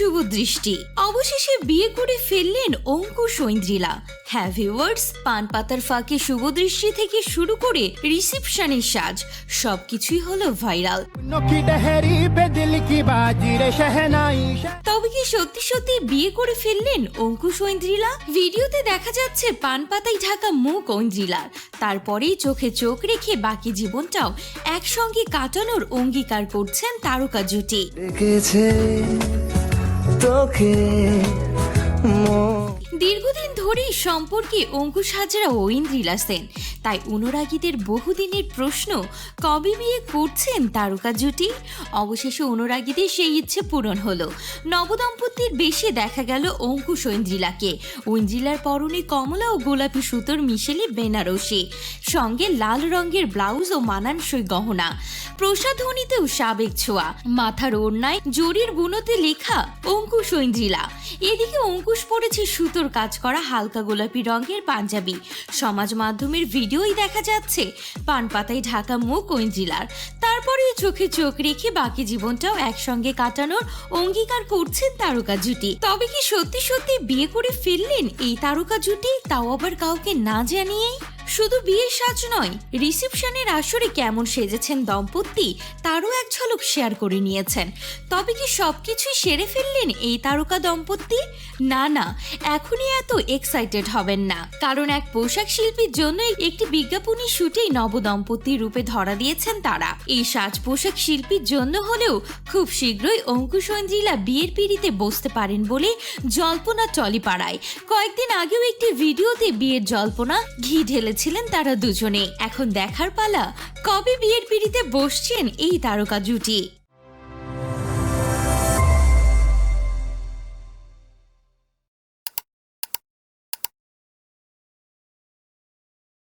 শুভ দৃষ্টি। অবশেষে বিয়ে করে ফেললেন অঙ্কু সৈন্দ্রিলা হ্যাঁ ভিওয়ার্স পান পাতার ফাঁকে শুভ দৃষ্টি থেকে শুরু করে রিসেপশনের সাজ সবকিছুই হলো ভাইরাল তবে কি সত্যি সত্যি বিয়ে করে ফেললেন অঙ্কু ঐন্দ্রিলা? ভিডিওতে দেখা যাচ্ছে পান পাতায় ঢাকা মুখ ঐন্দ্রিলার। তারপরেই চোখে চোখ রেখে বাকি জীবনটাও একসঙ্গে কাটানোর অঙ্গীকার করছেন তারকা জুটি। তোকে দীর্ঘদিন ধরেই সম্পর্কে অঙ্কুশ হাজরা ও ইন্দ্রিলা সেন। তাই অনুরাগীদের বহুদিনের প্রশ্ন, কবে বিয়ে করছেন তারকা জুটি? অবশেষে অনুরাগীদের সেই ইচ্ছে পূরণ হলো। নবদম্পতির বেশে দেখা গেল অঙ্কুশ ও ইন্দ্রিলাকে ঐন্দ্রিলার পরনে কমলা ও গোলাপি সুতোর মিশেলে বেনারসি। সঙ্গে লাল রঙের ব্লাউজ ও মানানসই গহনা। প্রসাধনীতেও সাবেক ছোঁয়া। মাথার ওড়নায় জরির বুনোতে লেখা অঙ্কুশ ঐন্দ্রিলা। এদিকে অঙ্কুশ পড়েছে সুতোর কাজ করা হালকা গোলাপি রঙের পাঞ্জাবি। সমাজ মাধ্যমের ভিডিওই দেখা যাচ্ছে। পান পাতায় ঢাকা মুখ ঐন্দ্রিলার তারপরেই চোখে চোখ রেখে বাকি জীবনটাও একসঙ্গে কাটানোর অঙ্গীকার করছেন তারকা জুটি। তবে কি সত্যি সত্যি বিয়ে করে ফেললেন এই তারকা জুটি? তাও আবার কাউকে না জানিয়েই? শুধু বিয়ের সাজ নয়, রিসেপশনের আসরে কেমন সেজেছেন দম্পতি তারও এক ঝলক শেয়ার করে নিয়েছেন। তবে কি সব কিছুই সেরে ফেললেন এই তারকা দম্পতি? না না, এখনই এত এক্সাইটেড হবেন না। কারণ এক পোশাক শিল্পীর জন্য একটি বিজ্ঞাপনী শুটেই নবদম্পতি রূপে ধরা দিয়েছেন তারা। এই সাজ পোশাক শিল্পীর জন্য হলেও খুব শীঘ্রই অঙ্কুশ ঐন্দ্রিলা বিয়ের পিড়িতে বসতে পারেন বলে জল্পনা টলিপাড়ায় কয়েকদিন আগেও একটি ভিডিওতে বিয়ের জল্পনা ঘি ঢেলেছিলেন তারা দুজনে এখন দেখার পালা কবে বিয়ের পিড়িতে বসছেন এই তারকা জুটি?